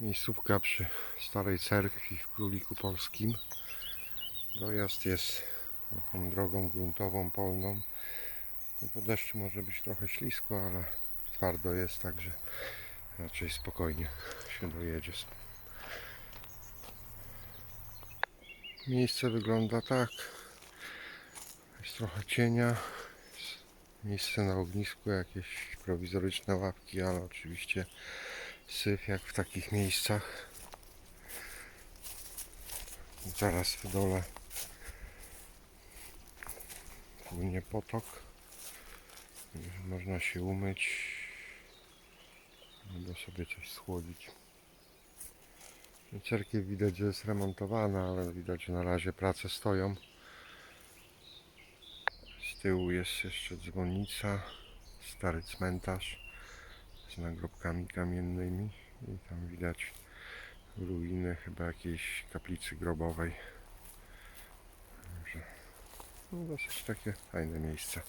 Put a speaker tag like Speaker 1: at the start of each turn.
Speaker 1: Miejscówka przy starej cerkwi w Króliku Polskim. Dojazd jest taką drogą gruntową, polną. No po deszczu może być trochę ślisko, ale twardo jest, także raczej spokojnie się dojedzie. Miejsce wygląda tak. Jest trochę cienia. Jest miejsce na ognisku, jakieś prowizoryczne ławki, ale oczywiście syf jak w takich miejscach. Zaraz w dole płynie potok. Można się umyć albo sobie coś schłodzić. Cerkiew widać, że jest remontowana, ale widać, że na razie prace stoją. Z tyłu jest jeszcze dzwonnica, stary cmentarz nagrobkami kamiennymi i tam widać ruiny chyba jakiejś kaplicy grobowej. Także no dosyć takie fajne miejsce.